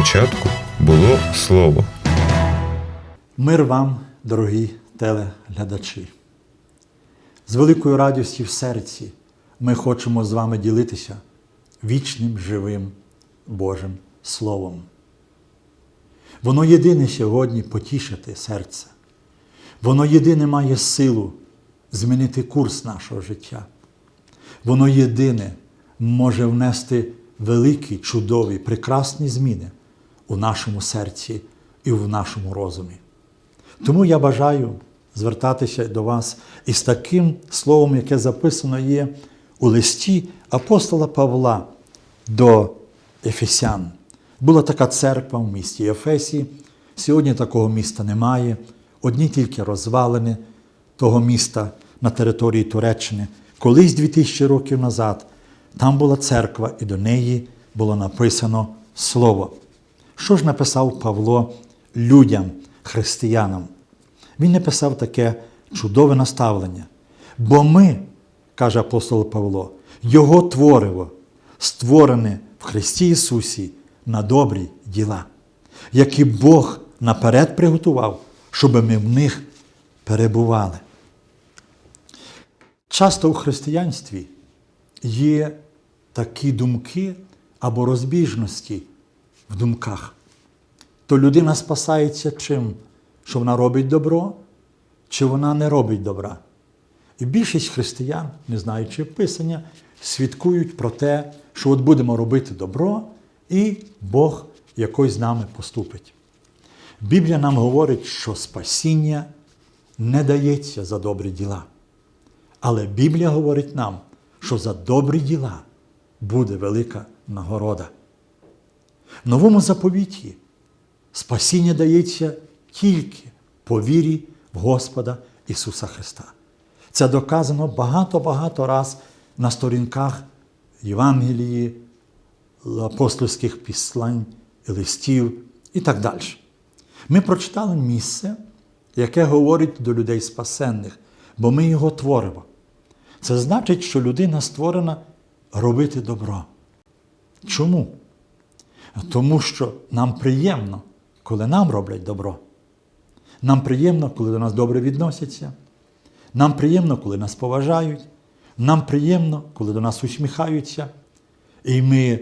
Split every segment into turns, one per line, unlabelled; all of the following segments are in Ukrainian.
Початку було слово.
Мир вам, дорогі телеглядачі. З великою радістю в серці ми хочемо з вами ділитися вічним живим Божим Словом. Воно єдине сьогодні потішити серце. Воно єдине має силу змінити курс нашого життя. Воно єдине може внести великі, чудові, прекрасні зміни у нашому серці і в нашому розумі. Тому я бажаю звертатися до вас із таким словом, яке записано є у листі апостола Павла до Ефесян. Була така церква в місті Ефесі. Сьогодні такого міста немає. Одні тільки розвалини того міста на території Туреччини. Колись 2000 років назад там була церква, і до неї було написано Слово. Що ж написав Павло людям, християнам? Він написав таке чудове наставлення. Бо ми, каже апостол Павло, Його твориво, створене в Христі Ісусі на добрі діла, які Бог наперед приготував, щоб ми в них перебували. Часто у християнстві є такі думки або розбіжності в думках. То людина спасається чим? Що вона робить добро, чи вона не робить добра. І більшість християн, не знаючи Писання, свідкують про те, що от будемо робити добро, і Бог якось з нами поступить. Біблія нам говорить, що спасіння не дається за добрі діла. Але Біблія говорить нам, що за добрі діла буде велика нагорода. В новому заповіті спасіння дається тільки по вірі в Господа Ісуса Христа. Це доказано багато-багато раз на сторінках Євангелії, апостольських післань, листів і так далі. Ми прочитали місце, яке говорить до людей спасенних, бо ми його творимо. Це значить, що людина створена робити добро. Чому? Тому що нам приємно, коли нам роблять добро. Нам приємно, коли до нас добре відносяться. Нам приємно, коли нас поважають. Нам приємно, коли до нас усміхаються. І ми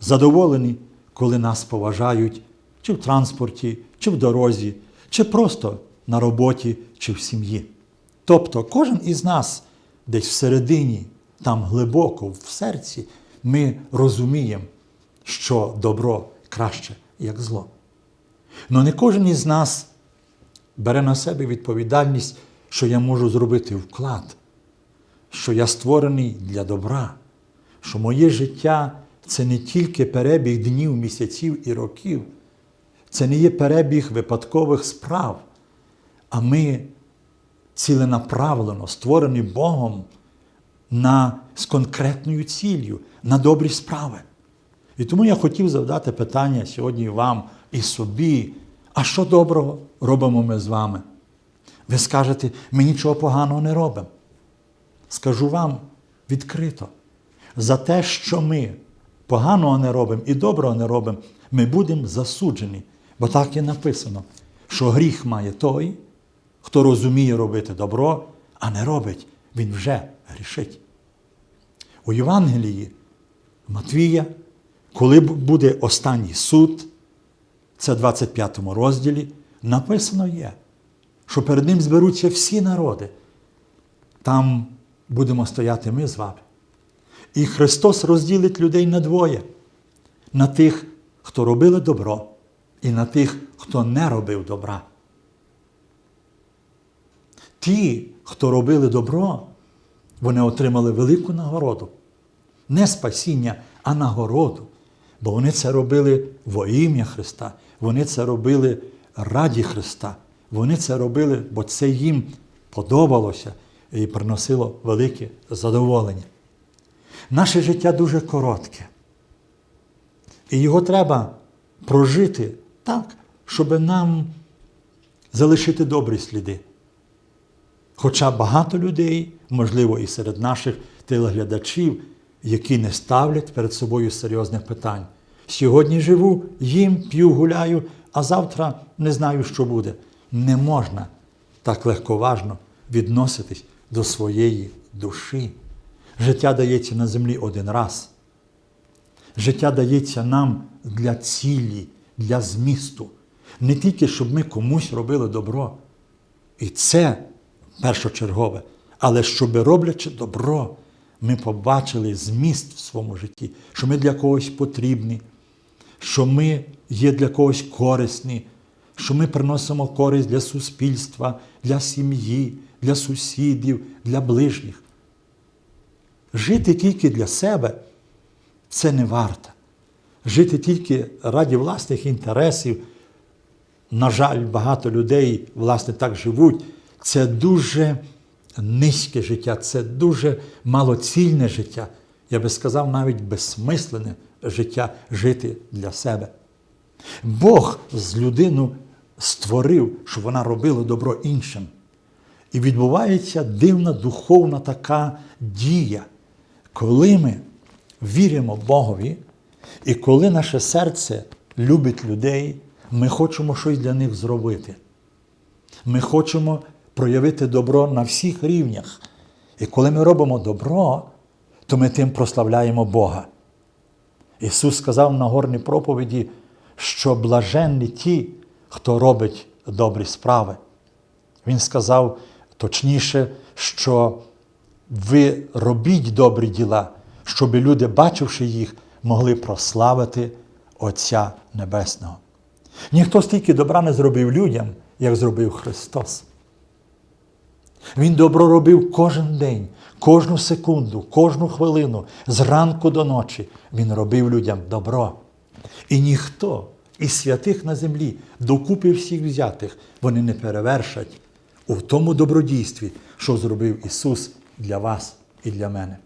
задоволені, коли нас поважають чи в транспорті, чи в дорозі, чи просто на роботі, чи в сім'ї. Тобто кожен із нас десь всередині, там глибоко, в серці, ми розуміємо, що добро краще, як зло. Але не кожен із нас бере на себе відповідальність, що я можу зробити вклад, що я створений для добра, що моє життя це не тільки перебіг днів, місяців і років, це не є перебіг випадкових справ, а ми ціленаправлено створені Богом на, з конкретною ціллю, на добрі справи. І тому я хотів завдати питання сьогодні вам і собі, а що доброго робимо ми з вами? Ви скажете, ми нічого поганого не робимо. Скажу вам відкрито, за те, що ми поганого не робимо і доброго не робимо, ми будемо засуджені. Бо так є написано, що гріх має той, хто розуміє робити добро, а не робить, він вже грішить. У Євангелії Матвія, коли буде останній суд, це в 25 розділі, написано є, що перед ним зберуться всі народи. Там будемо стояти ми з вами. І Христос розділить людей на двоє: на тих, хто робили добро, і на тих, хто не робив добра. Ті, хто робили добро, вони отримали велику нагороду. Не спасіння, а нагороду. Бо вони це робили во ім'я Христа, вони це робили раді Христа. Вони це робили, бо це їм подобалося і приносило велике задоволення. Наше життя дуже коротке. І його треба прожити так, щоб нам залишити добрі сліди. Хоча багато людей, можливо, і серед наших телеглядачів, які не ставлять перед собою серйозних питань, Сьогодні живу, їм, п'ю, гуляю, а завтра не знаю, що буде. Не можна так легковажно відноситись до своєї душі. Життя дається на землі один раз. Життя дається нам для цілі, для змісту. Не тільки, щоб ми комусь робили добро. І це першочергове. Але щоб роблячи добро, ми побачили зміст в своєму житті, що ми для когось потрібні, що ми є для когось корисні, що ми приносимо користь для суспільства, для сім'ї, для сусідів, для ближніх. Жити тільки для себе це не варто. Жити тільки раді власних інтересів. На жаль, багато людей, власне, так живуть. Це дуже низьке життя, це дуже малоцільне життя. Я би сказав, навіть безсмислене життя жити для себе. Бог з людину створив, щоб вона робила добро іншим. І відбувається дивна духовна така дія, коли ми віримо Богові, і коли наше серце любить людей, ми хочемо щось для них зробити. Ми хочемо проявити добро на всіх рівнях. І коли ми робимо добро, то ми тим прославляємо Бога. Ісус сказав на горній проповіді, що блаженні ті, хто робить добрі справи. Він сказав точніше, що ви робіть добрі діла, щоб люди, бачивши їх, могли прославити Отця Небесного. Ніхто стільки добра не зробив людям, як зробив Христос. Він добро робив кожен день, кожну секунду, кожну хвилину, зранку до ночі. Він робив людям добро. І ніхто із святих на землі, докупи всіх взятих, вони не перевершать у тому добродійстві, що зробив Ісус для вас і для мене.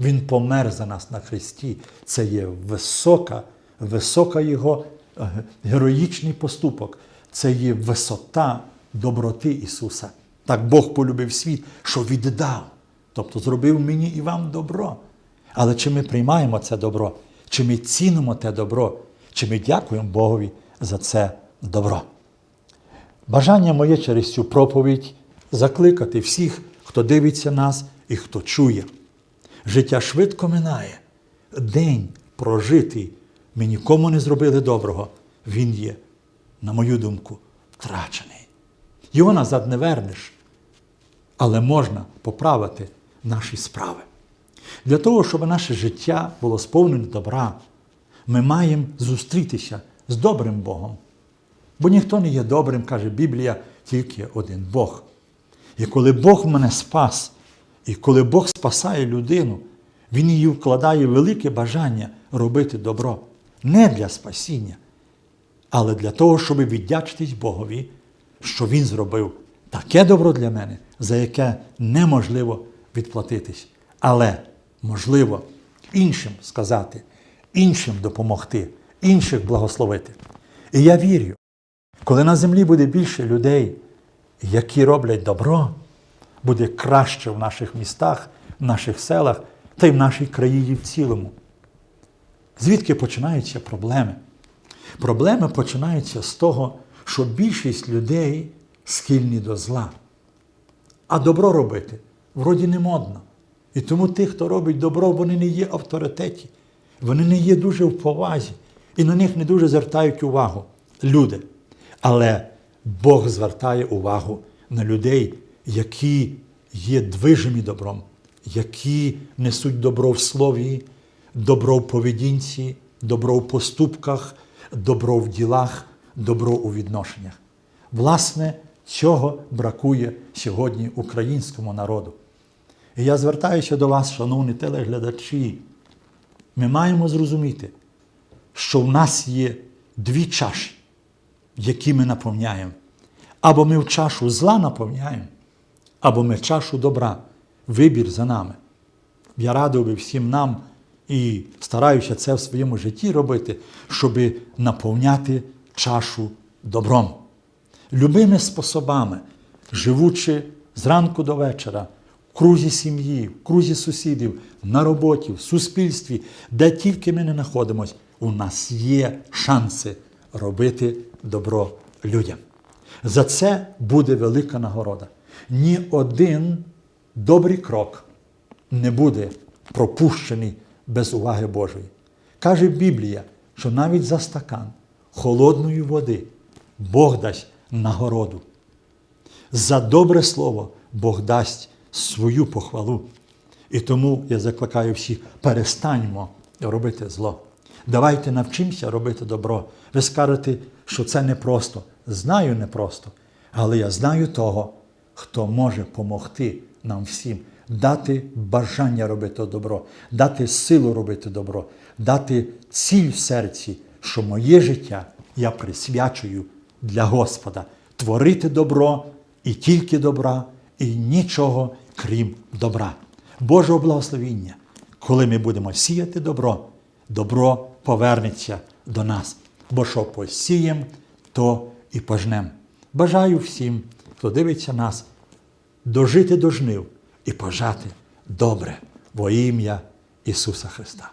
Він помер за нас на Христі. Це є висока, висока Його е, героїчний поступок. Це є висота доброти Ісуса. Так Бог полюбив світ, що віддав. Тобто зробив мені і вам добро. Але чи ми приймаємо це добро, чи ми цінимо те добро, чи ми дякуємо Богові за це добро? Бажання моє через цю проповідь закликати всіх, хто дивиться нас і хто чує. Життя швидко минає. День прожитий, ми нікому не зробили доброго. Він є, на мою думку, втрачений. Його назад не вернеш, але можна поправити наші справи. Для того, щоб наше життя було сповнене добра, ми маємо зустрітися з добрим Богом. Бо ніхто не є добрим, каже Біблія, тільки один Бог. І коли Бог мене спас, і коли Бог спасає людину, Він її вкладає велике бажання робити добро. Не для спасіння, але для того, щоб віддячитись Богові, що Він зробив таке добро для мене, за яке неможливо відплатитись. Але можливо іншим сказати, іншим допомогти, інших благословити. І я вірю, коли на землі буде більше людей, які роблять добро, буде краще в наших містах, в наших селах та й в нашій країні в цілому. Звідки починаються проблеми? Проблеми починаються з того, що більшість людей схильні до зла. А добро робити вроді не модно. І тому тих, хто робить добро, вони не є авторитеті, вони не є дуже в повазі, і на них не дуже звертають увагу люди. Але Бог звертає увагу на людей, які є движимі добром, які несуть добро в слові, добро в поведінці, добро в поступках, добро в ділах, добро у відношеннях. Власне, цього бракує сьогодні українському народу. І я звертаюся до вас, шановні телеглядачі. Ми маємо зрозуміти, що в нас є дві чаші, які ми наповняємо. Або ми в чашу зла наповняємо, або ми в чашу добра. Вибір за нами. Я радив би всім нам і стараюся це в своєму житті робити, щоб наповняти чашу добром. Любими способами, живучи зранку до вечора, в крузі сім'ї, в крузі сусідів, на роботі, в суспільстві, де тільки ми не знаходимося, у нас є шанси робити добро людям. За це буде велика нагорода. Ні один добрий крок не буде пропущений без уваги Божої. Каже Біблія, що навіть за стакан холодної води Бог дасть нагороду. За добре слово Бог дасть свою похвалу. І тому я закликаю всіх, перестаньмо робити зло. Давайте навчимося робити добро. Ви скажете, що це непросто. Знаю непросто, але я знаю того, хто може допомогти нам всім, дати бажання робити добро, дати силу робити добро, дати ціль в серці, що моє життя я присвячую для Господа, творити добро і тільки добра, і нічого крім добра. Божого благословіння, коли ми будемо сіяти добро, добро повернеться до нас. Бо що посієм, то і пожнем. Бажаю всім, хто дивиться нас, дожити до жнив і пожати добре во ім'я Ісуса Христа.